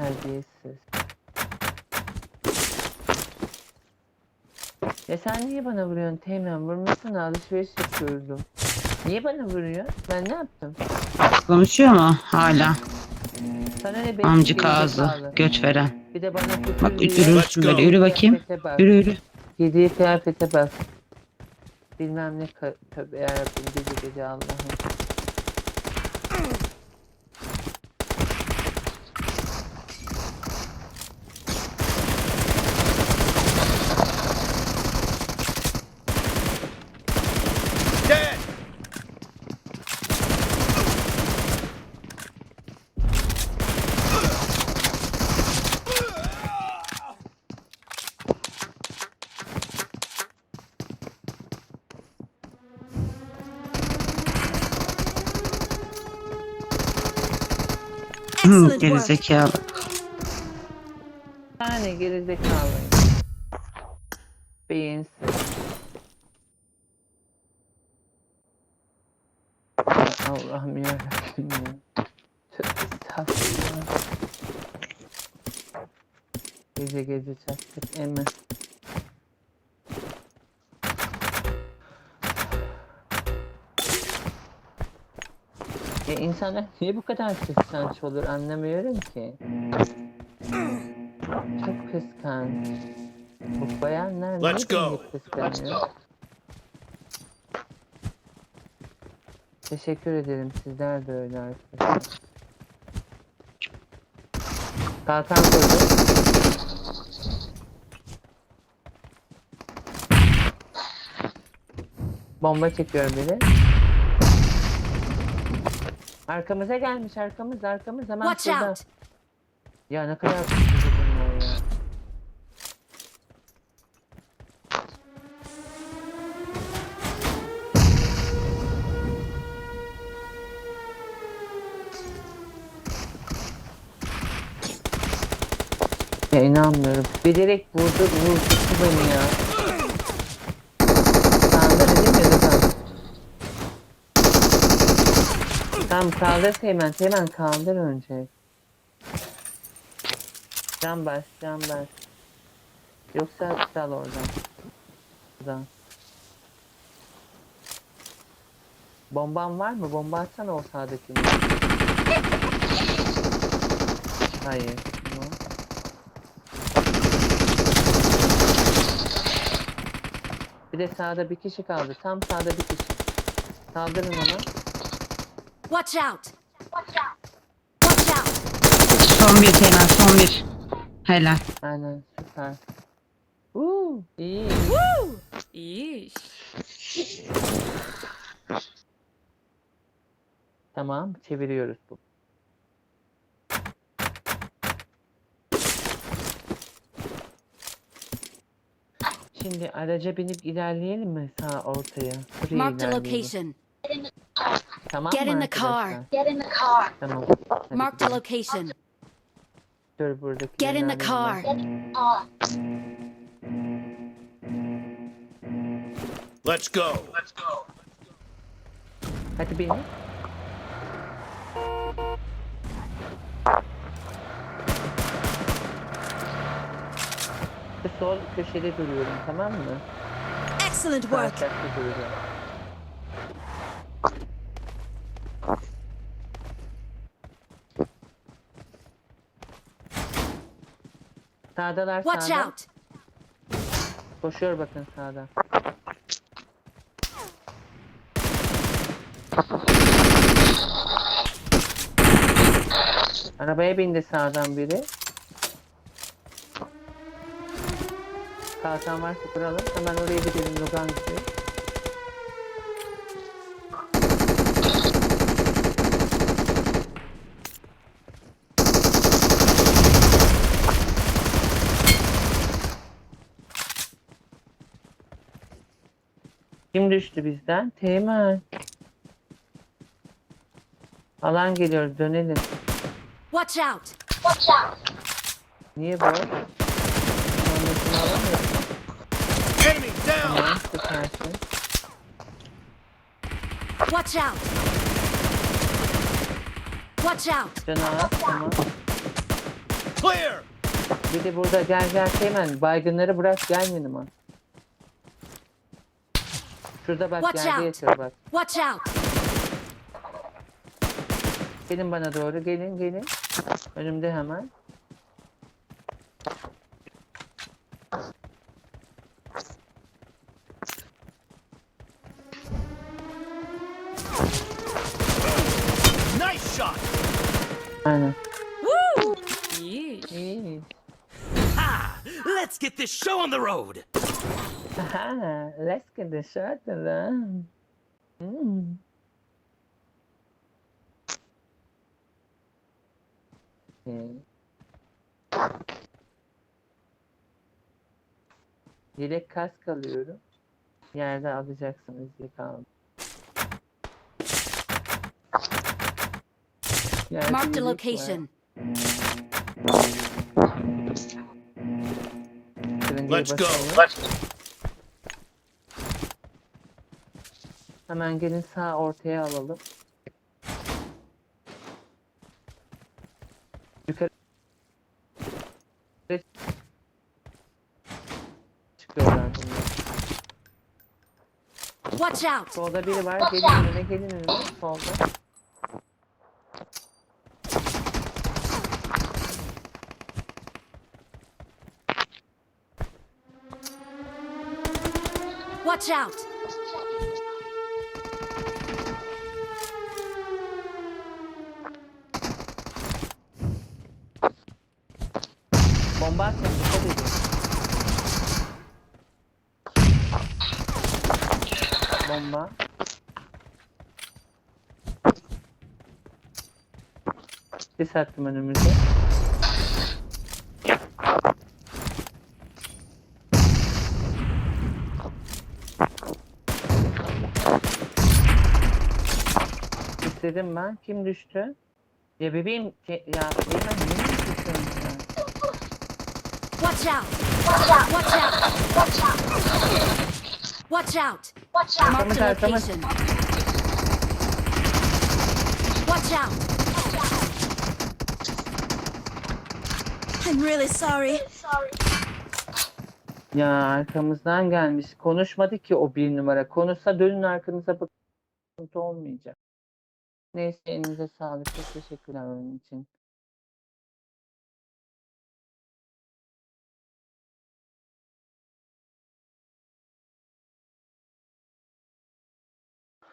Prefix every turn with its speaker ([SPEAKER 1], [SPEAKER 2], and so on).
[SPEAKER 1] Terbiyesiz. Ya sen niye bana vuruyorsun Teğmen? Vurmasana alışveriş yapıyordum. Niye bana vuruyor? Ben ne yaptım?
[SPEAKER 2] Konuşuyor mu hala?
[SPEAKER 1] Sana ne beş
[SPEAKER 2] Amcık
[SPEAKER 1] geri
[SPEAKER 2] ağzı. Göç veren.
[SPEAKER 1] Bir de bana
[SPEAKER 2] Bak
[SPEAKER 1] diyor.
[SPEAKER 2] yürürsün böyle. Yürü bakayım.
[SPEAKER 1] Kıyafete bak.
[SPEAKER 2] Yürü yürü.
[SPEAKER 1] Giydiği kıyafete bak. Bilmem ne ka- tövbe yarabbim gece gece Allah'ım.
[SPEAKER 2] Gerizekalı.
[SPEAKER 1] tane gerizekalı. Beyinsiz. Allah'ım yarabbim ya. Tövbe estağfurullah. Gece gece çattık emi. Ya insanlar niye bu kadar kıskanç olur anlamıyorum ki. Çok kıskanç. Bu bayanlar niye
[SPEAKER 3] Let's go.
[SPEAKER 1] kıskanıyor? Teşekkür ederim. Sizler de öyle arkadaşlar. Kalkan koydum. Bomba çekiyorum biri. Arkamıza gelmiş arkamız arkamız hemen
[SPEAKER 4] Watch
[SPEAKER 1] şurada.
[SPEAKER 4] out!
[SPEAKER 1] Ya ne kadar bunlar ya. Ya inanmıyorum. Bilerek vurdu, vurdu beni ya. Kaldır dedim ya Rıdvan. Tamam kaldır Teğmen. Teğmen kaldır önce. Can baş, can baş. Yoksa dal oradan. Buradan. Bomban var mı? Bomba atsana o sağdakini. Hayır. Bir de sağda bir kişi kaldı. Tam sağda bir kişi. Saldırın ona.
[SPEAKER 4] Watch out! Watch out!
[SPEAKER 2] Son bir Teğmen son bir. Helal.
[SPEAKER 1] Aynen süper. Uuu iyi.
[SPEAKER 4] İyi iş.
[SPEAKER 1] Tamam çeviriyoruz bu. Şimdi araca binip ilerleyelim mi sağ ortaya? Buraya
[SPEAKER 4] Marked a
[SPEAKER 1] ilerleyelim.
[SPEAKER 4] location.
[SPEAKER 1] Tamam
[SPEAKER 4] Get
[SPEAKER 1] mı
[SPEAKER 4] in the car. Get in the car.
[SPEAKER 1] Mark Hadi
[SPEAKER 4] Marked a
[SPEAKER 1] gidelim.
[SPEAKER 4] location. Get in the car.
[SPEAKER 3] Let's go. Let's go.
[SPEAKER 1] Hadi binin. Şu sol köşede duruyorum tamam mı?
[SPEAKER 4] Excellent work.
[SPEAKER 1] Sağdalar
[SPEAKER 4] Watch
[SPEAKER 1] sağda.
[SPEAKER 4] out!
[SPEAKER 1] Koşuyor bakın sağda. Arabaya bindi sağdan biri. Kalkan varsa kuralım. Hemen oraya gidelim Logan Kim düştü bizden? Teğmen. Alan geliyor dönelim.
[SPEAKER 4] Watch out!
[SPEAKER 1] Niye bu? Sonrasını alamıyorsun.
[SPEAKER 3] Enemy down!
[SPEAKER 1] Tamam süpersin.
[SPEAKER 4] Watch out! Watch out!
[SPEAKER 1] Tamam.
[SPEAKER 3] Clear!
[SPEAKER 1] Bir de burada gel gel Teğmen. Baygınları bırak gel yanıma. Şurada bak
[SPEAKER 4] Watch
[SPEAKER 1] yerde yatıyor bak.
[SPEAKER 4] Watch out!
[SPEAKER 1] Gelin bana doğru gelin gelin. Önümde hemen.
[SPEAKER 3] Nice shot!
[SPEAKER 1] Aynen.
[SPEAKER 4] Yeesh.
[SPEAKER 1] İyi.
[SPEAKER 5] Ha! Let's get this show on the road.
[SPEAKER 1] Aha, let's get the shot then. Hmm. Okay. Yedek kask alıyorum. Yerde alacaksınız diye kaldı. Yerde
[SPEAKER 4] Marked a
[SPEAKER 1] yelek var.
[SPEAKER 4] location.
[SPEAKER 1] Kırıngayı
[SPEAKER 3] Let's go.
[SPEAKER 1] Hemen gelin sağ ortaya alalım. Yukarı çıkıyorlar bunlar.
[SPEAKER 4] Watch out!
[SPEAKER 1] Solda biri var. Gelin önüme, gelin önüme. Solda.
[SPEAKER 4] Watch out!
[SPEAKER 1] Bomba atma. Dikkat edin. Bomba. Sis attım önümüze. İstedim ben. Kim düştü? Ya bebeğim, ya bebeğim niye düştüm ya?
[SPEAKER 4] Watch out! Watch out! Watch out! Watch out! Watch out! Marked a location. Watch out! I'm really sorry.
[SPEAKER 1] Ya arkamızdan gelmiş. Konuşmadı ki o bir numara. Konuşsa dönün arkanıza bakın. Olmayacak. Neyse elinize sağlık. Çok teşekkürler oyun için.